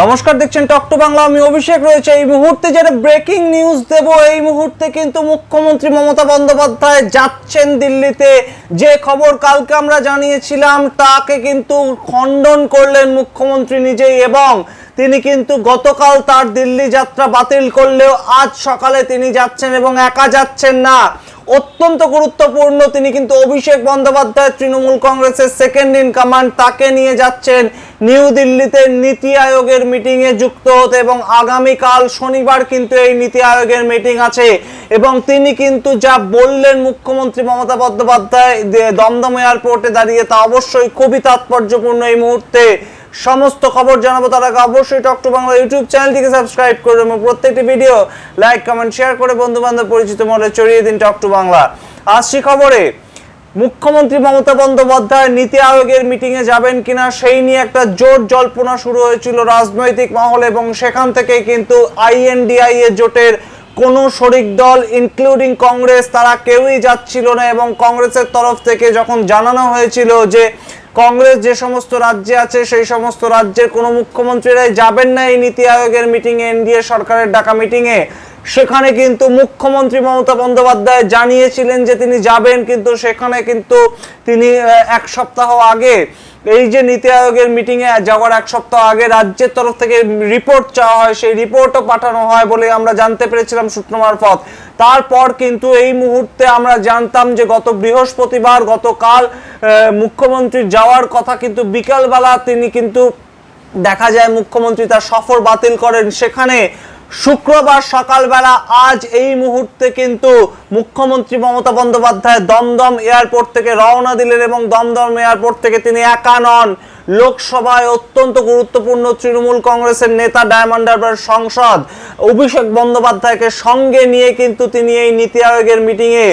নমস্কার, দেখছেন টক টু বাংলা। আমি অভিষেক রয়েছে। এই মুহূর্তে যেটা ব্রেকিং নিউজ দেব, এই মুহূর্তে কিন্তু মুখ্যমন্ত্রী মমতা বন্দ্যোপাধ্যায় যাচ্ছেন দিল্লিতে। যে খবর কালকে আমরা জানিয়েছিলাম, তাকে কিন্তু খণ্ডন করলেন মুখ্যমন্ত্রী নিজেই এবং তিনি কিন্তু গতকাল তার দিল্লি যাত্রা বাতিল করলেও আজ সকালে তিনি যাচ্ছেন এবং একা যাচ্ছেন না। অত্যন্ত গুরুত্বপূর্ণ। তিনি কিন্তু অভিষেক বন্দ্যোপাধ্যায় তৃণমূল কংগ্রেসের সেকেন্ড ইন কমান্ড তাকে নিয়ে যাচ্ছেন। নিউ দিল্লিতে নীতি আয়োগের মিটিং এ যুক্ত হতে এবং আগামীকাল শনিবার কিন্তু এই নীতি আয়োগের মিটিং আছে। এবং তিনি কিন্তু যা বললেন মুখ্যমন্ত্রী মমতা বন্দ্যোপাধ্যায় দমদম এয়ারপোর্টে দাঁড়িয়ে তা অবশ্যই খুবই তাৎপর্যপূর্ণ এই মুহূর্তে। সমস্ত খবর জানাব তার আগে অবশ্যই টক টু বাংলা ইউটিউব চ্যানেলটিকে সাবস্ক্রাইব করুন এবং প্রত্যেকটি ভিডিও লাইক কমেন্ট শেয়ার করে বন্ধু বান্ধব পরিচিত মনে ছড়িয়ে দিন টক টু বাংলা আসছি খবরে, মুখ্যমন্ত্রী মমতা বন্দ্যোপাধ্যায় নীতি আয়োগের মিটিং এ যাবেন কিনা সেই নিয়ে একটা জোর জল্পনা শুরু হয়েছিল রাজনৈতিক মহল এবং সেখান থেকে কিন্তু আইএনডিআই এর জোটের কোনো শরিক দল ইনক্লুডিং কংগ্রেস, তারা কেউই যাচ্ছিল না এবং কংগ্রেসের তরফ থেকে যখন জানানো হয়েছিল যে কংগ্রেস যে সমস্ত রাজ্যে আছে, সেই সমস্ত রাজ্যের কোনো মুখ্যমন্ত্রীরাই যাবেন না এই নীতি আয়োগের মিটিংয়ে, এনডিএ সরকারের ডাকা মিটিংয়ে। সেখানে কিন্তু মুখ্যমন্ত্রী মমতা বন্দ্যোপাধ্যায় জানিয়েছিলেন যে তিনি যাবেন, কিন্তু সেখানে কিন্তু তিনি এক সপ্তাহ আগে এই যে নীতি আয়োগের মিটিং এ যাওয়ার এক সপ্তাহ আগে রাজ্যের তরফ থেকে রিপোর্ট চাওয়া হয় সেই রিপোর্টও পাঠানো হয় বলে আমরা জানতে পেরেছিলাম সূত্র মারফত। তারপর কিন্তু এই মুহূর্তে আমরা জানতাম যে গত বৃহস্পতিবার গতকাল আহ, মুখ্যমন্ত্রীর যাওয়ার কথা কিন্তু বিকালবেলা তিনি কিন্তু দেখা যায় মুখ্যমন্ত্রী তার সফর বাতিল করেন। সেখানে শুক্রবার সকালবেলা আজ এই মুহূর্তে কিন্তু মুখ্যমন্ত্রী মমতা বন্দ্যোপাধ্যায় দমদম এয়ারপোর্ট থেকে রওনা দিলেন এবং দমদম এয়ারপোর্ট থেকে তিনি একা নন। লোকসভায় অত্যন্ত গুরুত্বপূর্ণ তৃণমূল কংগ্রেসের নেতা, ডায়মন্ড হারবার সংসদ অভিষেক বন্দ্যোপাধ্যায়কে সঙ্গে নিয়ে কিন্তু তিনি এই নীতি আয়োগের মিটিংয়ে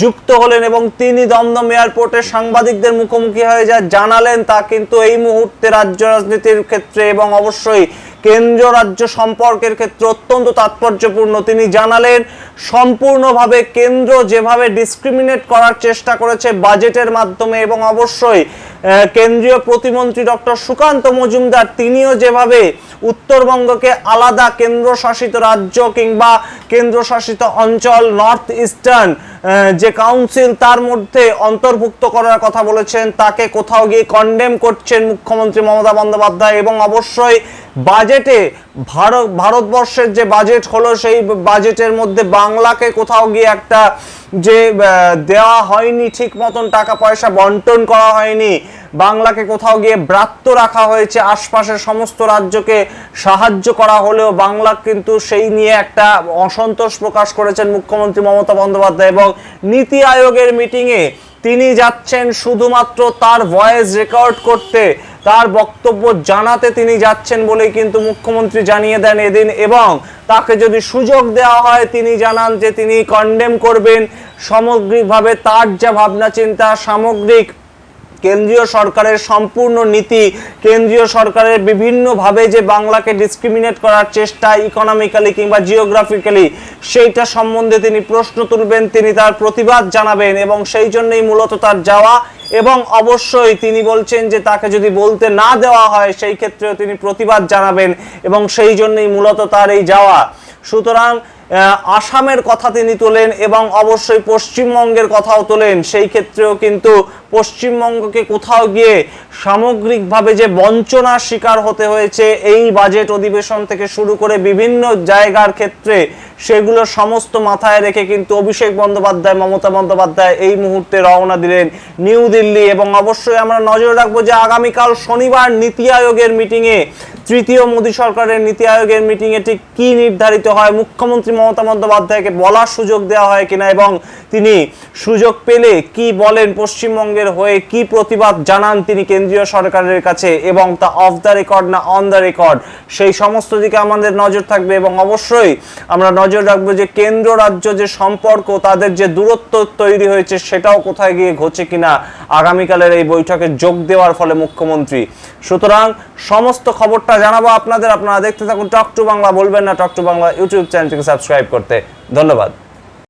যুক্ত হলেন এবং তিনি দমদম এয়ারপোর্টে সাংবাদিকদের মুখোমুখি হয়ে যা জানালেন তা কিন্তু এই মুহূর্তে রাজ্য রাজনীতির ক্ষেত্রে এবং অবশ্যই কেন্দ্র রাজ্য সম্পর্কের ক্ষেত্রে অত্যন্ত তাৎপর্যপূর্ণ। তিনি জানালেন, সম্পূর্ণভাবে কেন্দ্র যেভাবে ডিসক্রিমিনেট করার চেষ্টা করেছে বাজেটের মাধ্যমে এবং অবশ্যই কেন্দ্রীয় প্রতিমন্ত্রী ডক্টর সুকান্ত মজুমদার তিনিও যেভাবে উত্তরবঙ্গকে আলাদা কেন্দ্রশাসিত রাজ্য কিংবা কেন্দ্রশাসিত অঞ্চল নর্থ ইস্টার্ন যে কাউন্সিল তার মধ্যে অন্তর্ভুক্ত করার কথা বলেছেন, তাকে কোথাও গিয়ে কন্ডেম করছেন মুখ্যমন্ত্রী মমতা বন্দ্যোপাধ্যায় এবং অবশ্যই বাজেটে, ভারত, ভারতবর্ষের যে বাজেট হলো সেই বাজেটের মধ্যে বাংলাকে কোথাও গিয়ে একটা যে দেওয়া হয়নি ঠিক মতন টাকা পয়সা বন্টন করা হয়নি, বাংলাকে কোথাও গিয়ে ব্রাত্য রাখা হয়েছে, আশপাশের সমস্ত রাজ্যকে সাহায্য করা হলেও বাংলা কিন্তু সেই নিয়ে একটা অসন্তোষ প্রকাশ করেছেন মুখ্যমন্ত্রী মমতা বন্দ্যোপাধ্যায় এবং নীতি আয়োগের মিটিংয়ে তিনি যাচ্ছেন শুধুমাত্র তার ভয়েস রেকর্ড করতে। তার বক্তব্য জানাতে তিনি যাচ্ছেন বলেই কিন্তু মুখ্যমন্ত্রী জানিয়ে দেন এদিন এবং তাকে যদি সুযোগ দেওয়া হয়, তিনি জানান যে তিনি কন্ডেম করবেন। সামগ্রিকভাবে তার যা ভাবনা, চিন্তা, সামগ্রিক কেন্দ্রীয় সরকারের সম্পূর্ণ নীতি, কেন্দ্রীয় সরকারের বিভিন্নভাবে যে বাংলাকে ডিসক্রিমিনেট করার চেষ্টা ইকোনমিক্যালি কিংবা জিওগ্রাফিক্যালি সেইটা সম্বন্ধে তিনি প্রশ্ন তুলবেন, তিনি তার প্রতিবাদ জানাবেন এবং সেই জন্যই মূলত তার যাওয়া এবং অবশ্যই তিনি বলছেন যে তাকে যদি বলতে না দেওয়া হয়, সেই ক্ষেত্রেও তিনি প্রতিবাদ জানাবেন এবং সেই জন্যই মূলত তার এই যাওয়া। সুতরাং আসামের কথা তিনি তোলেন এবং অবশ্যই পশ্চিমবঙ্গের কথাও তোলেন। সেই ক্ষেত্রেও কিন্তু পশ্চিমবঙ্গকে কোথাও গিয়ে সামগ্রিকভাবে যে বঞ্চনার শিকার হতে হয়েছে, এই বাজেট অধিবেশন থেকে শুরু করে বিভিন্ন জায়গার ক্ষেত্রে সেগুলো সমস্ত মাথায় রেখে কিন্তু অভিষেক বন্দ্যোপাধ্যায়, মমতা বন্দ্যোপাধ্যায় এই মুহূর্তে রওনা দিলেন নিউ দিল্লি। এবং অবশ্যই আমরা নজর রাখব যে আগামীকাল শনিবার নীতি আয়োগের মিটিংয়ে তৃতীয় মোদী সরকারের নীতি আয়োগের মিটিংয়ে ঠিক কি নির্ধারিত হয়? মুখ্যমন্ত্রী মমতা বন্দ্যোপাধ্যায়কে বলার সুযোগ দেওয়া হয় কিনা এবং তিনি সুযোগ পেলে কি বলেন পশ্চিমবঙ্গের হয়ে কি প্রতিবাদ জানান তিনি কেন্দ্রীয় সরকারের কাছে এবং তা অফ দ্য রেকর্ড না অন দ্য রেকর্ড সেই সমস্ত দিকে আমাদের নজর থাকবে এবং অবশ্যই আমরা নজর রাখব যে কেন্দ্র রাজ্য যে সম্পর্ক, তাদের যে দূরত্ব তৈরি হয়েছে সেটাও কোথায় গিয়ে ঘটছে কিনা আগামীকালের এই বৈঠকে যোগ দেওয়ার ফলে মুখ্যমন্ত্রী। সুতরাং সমস্ত খবরটা জানাব আপনাদের, আপনারা দেখতে থাকুন টক টু বাংলা, বলবেন না টক টু বাংলা ইউটিউব চ্যানেলটিকে সাবস্ক্রাইব করতে। ধন্যবাদ।